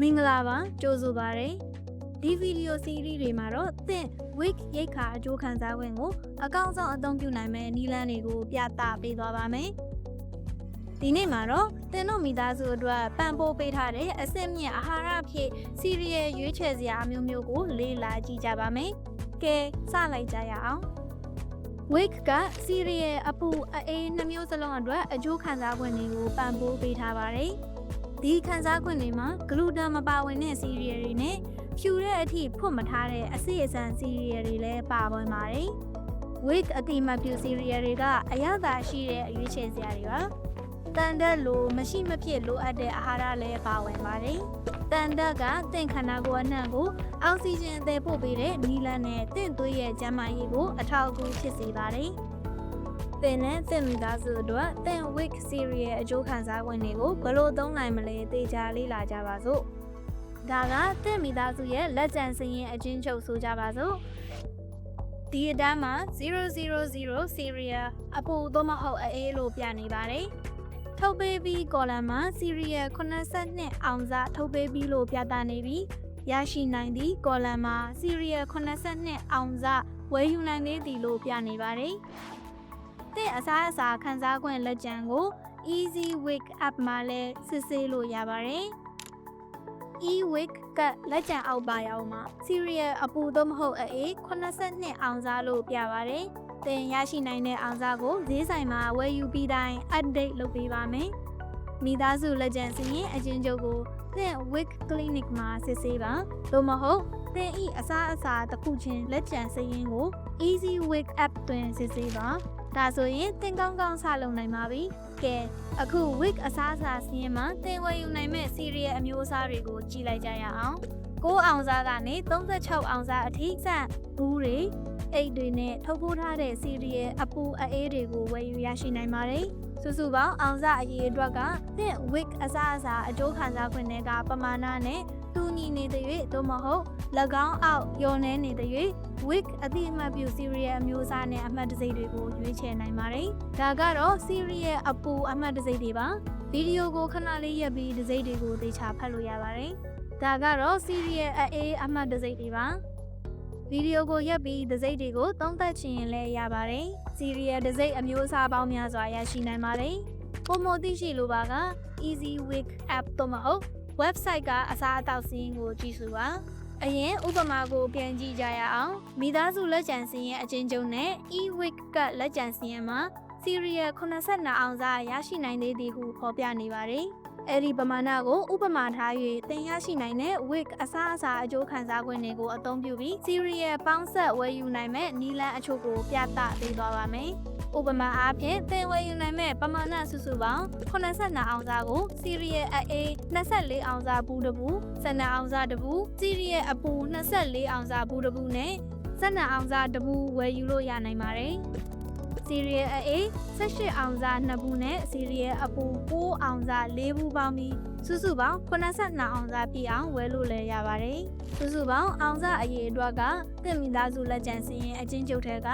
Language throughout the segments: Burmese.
မင်္ဂလာပါကြိုဆိုပါရစေဒီဗီဒီယိုစီးရီးတွေမှာတော့သင် week ရိတ်ခါအကျိုးခံစား권ကိုအကောင့်ဆောင်အသုံးပြုနိုင်မယ့်နည်းလမ်းတွေကိုပြသပေးသွားပါမယ်ဒီနေ့မှာတော့သင်တို့မိသားစုအတွက်ပံ့ပိုးပေးထားတဲ့အစစ်မြင့်အာဟာရဖြစ်စီရီယယ်ရွေးချယ်စရာအမျိုးမျိုးကိုလေ့လာကြည့်ကြပါမယ်ကဲစလိုက်ကြရအောင် week ကစီရီယယ်အပူအေးနှမျိုးစလုံးအတွက်အကျိုးခံစား권တွေကိုပံ့ပိုးပေးထားပါတယ် ဒီခံစား권တွေမှာဂလူတန်မပါဝင်တဲ့စီရီယယ်တွေနဲ့ဖြူတဲ့အထိဖွတ်မထားတဲ့အစစ်အဆန်စီရီယယ်တွေလည်းပါဝင်ပါတယ်။ week အတိမပြူစီရီယယ်တွေကအရသာရှိတဲ့အရွေးချယ်စရာတွေပါ။တန်တက်လိုမရှိမဖြစ်လိုအပ်တဲ့အာဟာရလည်းပါဝင်ပါတယ်။တန်တက်ကတင့်ခန္ဓာကိုယ်အနှံ့ကိုအောက်ဆီဂျင်အသေးပို့ပေးတဲ့နီလန်နဲ့တင့်သွေးရဲ့ကျန်းမာရေးကိုအထောက်အကူဖြစ်စေပါတယ်။သ င်နဲ့သင်မိသားစုအတွက်သင် week series ရဲ့အကျိုးခံစား권တွေကိုဘယ်လိုသုံးနိုင်မလဲသိကြလေ့လာကြပါစို့။ဒါကသင်မိသားစုရဲ့လက်ကျန်စရင်အချင်းချုပ်ဆိုကြပါစို့။ဒီအတန်းမှာ000 serial အပူသို့မဟုတ်အအေးလို့ပြနေပါတယ်။ထုတ်ပေးပြီး column မှာ serial 82အောင်စထုတ်ပေးပြီးလို့ပြသနေပြီးရရှိနိုင်သည့် column မှာ serial 82အောင်စဝယ်ယူနိုင်သေးသည်လို့ပြနေပါတယ်။ သင်အစားအစာခန်းစား권လက်ကျန်ကို Easy Week app မှာလည်းစစ်ဆေးလို့ရပါတယ်။ e-week ကလက်ကျန်အောက်ပါရောက်မှာ serial အပူသို့မဟုတ်အေး82အောင်စားလို့ပြပါတယ်။သင်ရရှိနိုင်တဲ့အောင်စားကိုဈေးဆိုင်မှာဝယ်ယူပြီးတိုင်း update လုပ်ပေးပါမယ်။မိသားစုလက်ကျန်စရင်အချင်းချုပ်ကိုသင် week clinic မှာစစ်ဆေးပါ။သို့မဟုတ် သင်ဤအစားအစာတစ်ခုချင်းလက်ကျန်စရင်ကို easy week app တွင်စစ်ဆေးပါ။ဒါဆိုရင်သင်ကောင်းကောင်းစလုပ်နိုင်ပါပြီ။ကဲအခု week အစားအစာစီးရင်မှာသင်ဝယ်ယူနိုင်မဲ့ cereal အမျိုးအစားတွေကိုကြည့်လိုက်ကြရအောင်9အောင်စားကနေ36အောင်စားအထိစဘူးတွေအိတ်တွေနဲ့ထုတ်ပိုးထားတဲ့ cereal အပူအေးတွေကိုဝယ်ယူရရှိနိုင်ပါတယ်စုစုပေါင်းအောင်စားအရေးအတွက်ကသင် week အစားအစာအကျိုးခံစား권တွေကပမာဏနဲ့ တူညီနေတဲ့၍သို့မဟုတ်၎င်းအောက်ယုံနေနေတဲ့၍ week အတိအမှတ်ပြု cereal အမျိုးအစားနဲ့အမှတ်တံဆိပ်တွေကိုရွေးချယ်နိုင်ပါတယ်။ဒါကတော့ cereal အပူအမှတ်တံဆိပ်တွေပါ။ဗီဒီယိုကိုခဏလေးရပ်ပြီးတံဆိပ်တွေကိုသေချာဖတ်လို့ရပါတယ်။ဒါကတော့ cereal အေးအမှတ်တံဆိပ်တွေပါ။ဗီဒီယိုကိုရပ်ပြီးတံဆိပ်တွေကိုသုံးသပ်ချင်ရင်လည်းရပါတယ်။ cereal တံဆိပ်အမျိုးအစားပေါင်းများစွာရရှိနိုင်ပါတယ်။ပုံမသိရှိလိုပါက Easy Week app တော့မဟုတ် website ကအစားအသောက်စင်းကိုကြည့်စုပါ။အရင်ဥပမာကိုပြန်ကြည့်ကြရအောင်မိသားစုလက်ကျန်စင်းရဲ့အချင်းကျုံနဲ့ e-week ကလက်ကျန်စင်းရဲ့မှာ serial 82အောင်စားရရှိနိုင်သေးသည်ဟုဖော်ပြနေပါတယ်။ အဲ့ဒီပမာဏကိုဥပမာထား၍သင်ရရှိနိုင်တဲ့ week အစားအစာအကျိုးခံစား권တွေကိုအသုံးပြုပြီး serial ပေါင်းဆက်ဝယ်ယူနိုင်မဲ့နီလန်းအချို့ကိုပြသပေးသွားပါမယ်။ဥပမာအားဖြင့်သင်ဝယ်ယူနိုင်မဲ့ပမာဏစုစုပေါင်း82အောင်စားကို serial အေး24အောင်စားဘူးတဘူး12အောင်စားတဘူး serial အပူ24အောင်စားဘူးတဘူးနဲ့12အောင်စားတဘူးဝယ်ယူလို့ရနိုင်ပါတယ်။ cereal A 18အောင်စား2ဘူးနဲ့ cereal အပူ9အောင်စား4ဘူးပေါင်းပြီးစုစုပေါင်း82အောင်စားပြည့်အောင်ဝယ်လို့လည်းရပါတယ်။စုစုပေါင်းအောင်စားအရေးအတွက်ကသင်မိသားစုလက်ကျန်စည်ရင်အချင်းကျုပ်ထဲက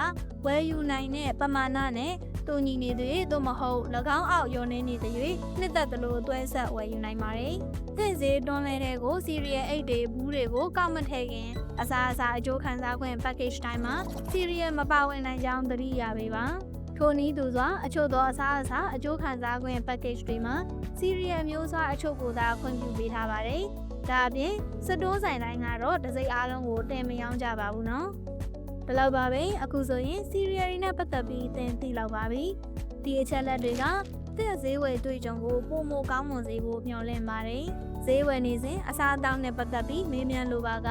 ဝယ်ယူနိုင်တဲ့ပမာဏနဲ့ တူညီနေတဲ့သို့မဟုတ်၎င်းအောက်ယုံနေနေတဲ့၍နှစ်သက်သလိုတွဲဆက်ဝယ်ယူနိုင်ပါတယ်။သင်စေးတွန်းလဲတဲ့ကို cereal 8တွေဘူးတွေကိုကောက်မထည့်ခင်အစားအစာအကျိုးခံစား권 package တိုင်းမှာ cereal မပါဝင်နိုင်ကြောင်းသတိရပေးပါ။ထိုနည်းသူစွာအချို့သောအစားအစာအကျိုးခံစား권 package တွေမှာ cereal မျိုးစားအချို့ကိုသာခွင့်ပြုပေးထားပါတယ်။ဒါအပြင်စတိုးဆိုင်တိုင်းကတော့တစိမ့်အားလုံးကိုတင်မရောင်းကြပါဘူးနော်။ ဒီလောက်ပါပဲအခုဆိုရင် cereal တွေနဲ့ပတ်သက်ပြီးသင်သိလောက်ပါပြီ။ဒီအချက်လက်တွေကသင်ဈေးဝယ်တွေ့ကြုံကိုပုံမကောင်းမွန်စေဖို့မျှော်လင့်ပါတယ်။ဈေးဝယ်နေစဉ်အစားအသောက်နဲ့ပတ်သက်ပြီးမေးမြန်းလိုပါက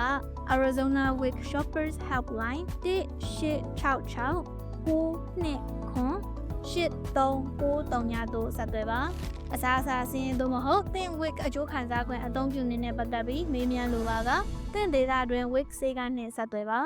Arizona Week Shoppers Helpline 1866 929 8393တို့ဆက်သွယ်ပါအစားအစာစင်းသို့မဟုတ်သင် week အကျိုးခံစား권အသုံးပြုနေတဲ့ပတ်သက်ပြီးမေးမြန်းလိုပါကသင်ဒေတာတွင် week စေကနှင့်ဆက်သွယ်ပါ